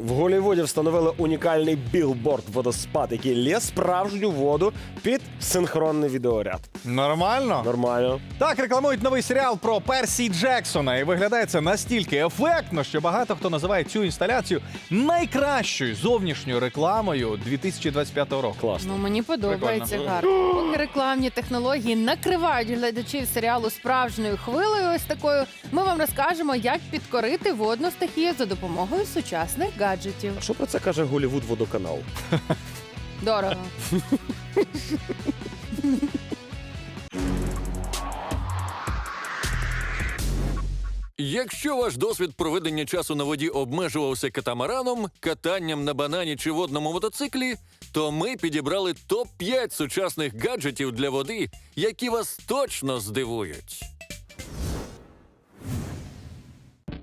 В Голлівуді встановили унікальний білборд водоспад, який лє справжню воду під синхронний відеоряд. Нормально? Нормально. Так рекламують новий серіал про Персі Джексона, і виглядає це настільки ефектно, що багато хто називає цю інсталяцію найкращою зовнішньою рекламою 2025 року. Класно. Ну мені подобається гарно. Поки рекламні технології накривають глядачів серіалу справжньою хвилею. Ось такою. Ми вам розкажемо, як підкорити водну стихію за допомогою сучасних гаджетів. А що про це каже Голлівуд водоканал? Дорого. Якщо ваш досвід проведення часу на воді обмежувався катамараном, катанням на банані чи водному мотоциклі, то ми підібрали топ-5 сучасних гаджетів для води, які вас точно здивують.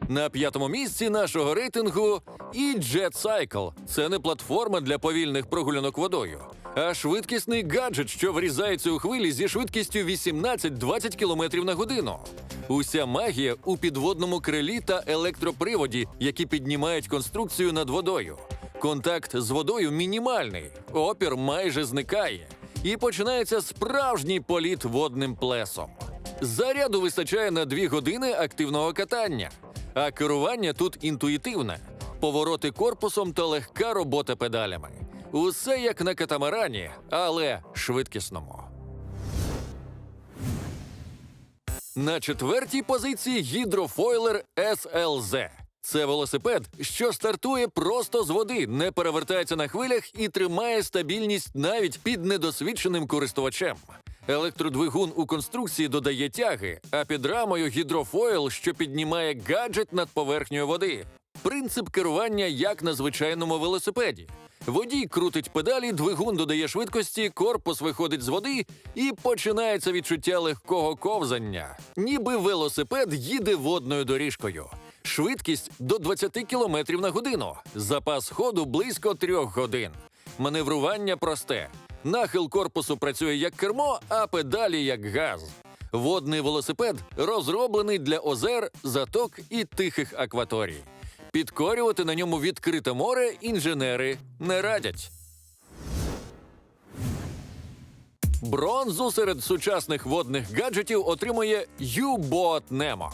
На п'ятому місці нашого рейтингу і Jet Cycle. Це не платформа для повільних прогулянок водою, а швидкісний гаджет, що врізається у хвилі зі швидкістю 18-20 км на годину. Уся магія у підводному крилі та електроприводі, які піднімають конструкцію над водою. Контакт з водою мінімальний, опір майже зникає, і починається справжній політ водним плесом. Заряду вистачає на 2 години активного катання, а керування тут інтуїтивне: повороти корпусом та легка робота педалями. Усе як на катамарані, але швидкісному. На четвертій позиції гідрофойлер SLZ. Це велосипед, що стартує просто з води, не перевертається на хвилях і тримає стабільність навіть під недосвідченим користувачем. Електродвигун у конструкції додає тяги, а під рамою гідрофойл, що піднімає гаджет над поверхнею води. Принцип керування як на звичайному велосипеді. Водій крутить педалі, двигун додає швидкості, корпус виходить з води і починається відчуття легкого ковзання. Ніби велосипед їде водною доріжкою. Швидкість до 20 км на годину. Запас ходу близько 3 годин. Маневрування просте. Нахил корпусу працює як кермо, а педалі як газ. Водний велосипед розроблений для озер, заток і тихих акваторій. Підкорювати на ньому відкрите море інженери не радять. Бронзу серед сучасних водних гаджетів отримує U-Boat Nemo.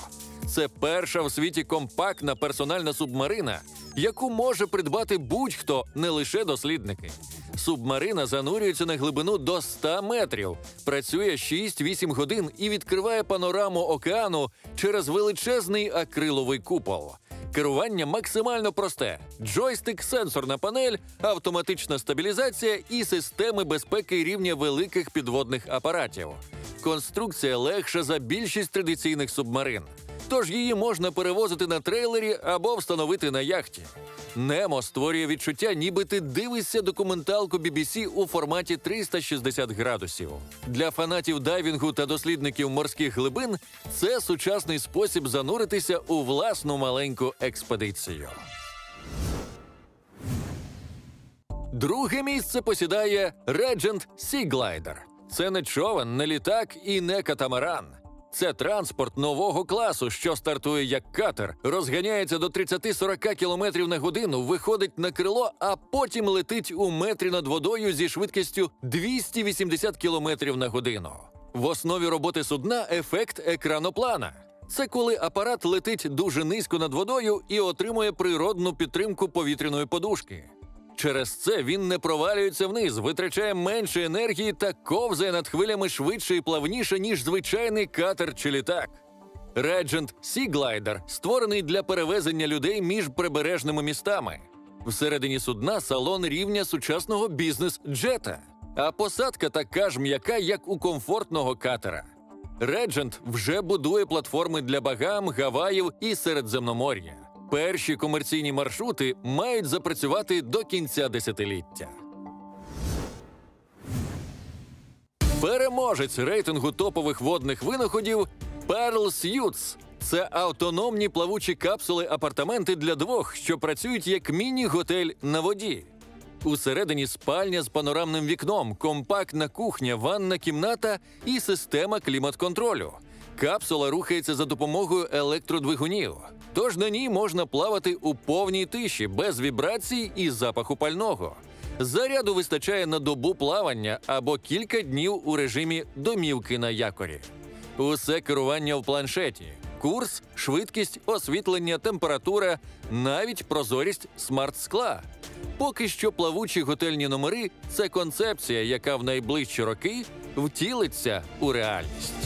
Це перша в світі компактна персональна субмарина, яку може придбати будь-хто, не лише дослідники. Субмарина занурюється на глибину до 100 метрів, працює 6-8 годин і відкриває панораму океану через величезний акриловий купол. Керування максимально просте: джойстик, сенсорна панель, автоматична стабілізація і системи безпеки рівня великих підводних апаратів. Конструкція легша за більшість традиційних субмарин. Тож її можна перевозити на трейлері або встановити на яхті. Немо створює відчуття, ніби ти дивишся документалку BBC у форматі 360 градусів. Для фанатів дайвінгу та дослідників морських глибин це сучасний спосіб зануритися у власну маленьку експедицію. Друге місце посідає Regent Sea Glider. Це не човен, не літак і не катамаран. Це транспорт нового класу, що стартує як катер, розганяється до 30-40 км на годину, виходить на крило, а потім летить у метрі над водою зі швидкістю 280 км на годину. В основі роботи судна ефект екраноплана. Це коли апарат летить дуже низько над водою і отримує природну підтримку повітряної подушки. Через це він не провалюється вниз, витрачає менше енергії та ковзає над хвилями швидше і плавніше, ніж звичайний катер чи літак. Sea Glider створений для перевезення людей між прибережними містами. Всередині судна салон рівня сучасного бізнес-джета, а посадка така ж м'яка, як у комфортного катера. Regent вже будує платформи для Багам, Гаваїв і Середземномор'я. Перші комерційні маршрути мають запрацювати до кінця десятиліття. Переможець рейтингу топових водних винаходів Pearl Suits. Це автономні плавучі капсули апартаменти для двох, що працюють як міні-готель на воді. Усередині спальня з панорамним вікном, компактна кухня, ванна кімната і система клімат-контролю. Капсула рухається за допомогою електродвигунів. Тож на ній можна плавати у повній тиші, без вібрацій і запаху пального. Заряду вистачає на добу плавання або кілька днів у режимі домівки на якорі. Усе керування в планшеті. Курс, швидкість, освітлення, температура, навіть прозорість смарт-скла. Поки що плавучі готельні номери це концепція, яка в найближчі роки втілиться у реальність.